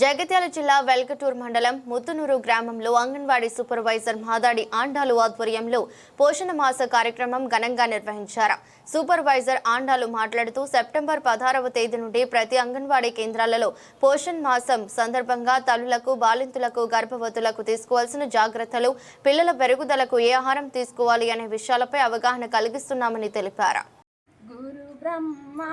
జగిత్యాల జిల్లా వెల్కటూర్ మండలం ముత్తునూరు గ్రామంలో అంగన్వాడీ సూపర్వైజర్ మాదాడి ఆండాలు ఆధ్వర్యంలో పోషణ మాస కార్యక్రమం ఘనంగా నిర్వహించారు. సూపర్వైజర్ ఆండాలు మాట్లాడుతూ సెప్టెంబర్ పదహారవ తేదీ నుండి ప్రతి అంగన్వాడీ కేంద్రాలలో పోషణ్ మాసం సందర్భంగా తల్లులకు బాలింతులకు గర్భవతులకు తీసుకోవాల్సిన జాగ్రత్తలు పిల్లల పెరుగుదలకు ఏ ఆహారం తీసుకోవాలి అనే విషయాలపై అవగాహన కలిగిస్తున్నామని తెలిపారు. గురు బ్రహ్మా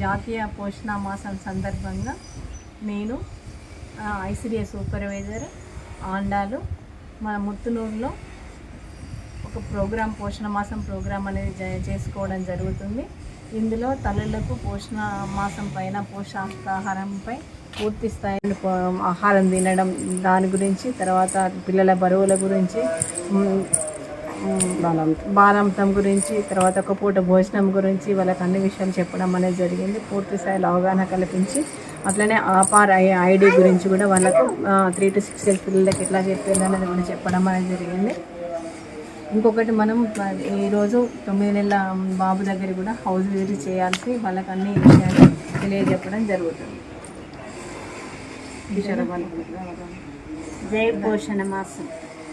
జాతీయ పోషణ మాసం సందర్భంగా నేను ఐసిడిఎస్ సూపర్వైజర్ ఆండాలు మన ముత్తునూరులో ఒక ప్రోగ్రాం పోషణ మాసం ప్రోగ్రాం అనేది జ- చేసుకోవడం జరుగుతుంది. ఇందులో తల్లులకు పోషణ మాసం పైన పోషకాహారంపై పూర్తి స్థాయిలో ఆహారం తినడం దాని గురించి తర్వాత పిల్లల బరువుల గురించి బాలామృతం గురించి తర్వాత ఒక పూట భోజనం గురించి వాళ్ళకి అన్ని విషయాలు చెప్పడం అనేది జరిగింది. పూర్తి స్థాయిలో అవగాహన కల్పించి అట్లనే ఆపార్ ఐ ఐడి గురించి కూడా వాళ్ళకు త్రీ టు సిక్స్ ఇయర్స్ పిల్లలకి ఎట్లా చెప్పాలి అనేది కూడా చెప్పడం అనేది జరిగింది. ఇంకొకటి మనం ఈరోజు తొమ్మిది నెలల బాబు దగ్గర కూడా హౌస్ విజిట్ చేయాల్సి వాళ్ళకి అన్ని విషయాలు తెలియజెప్పడం జరుగుతుంది. జై పోషణ మాసం.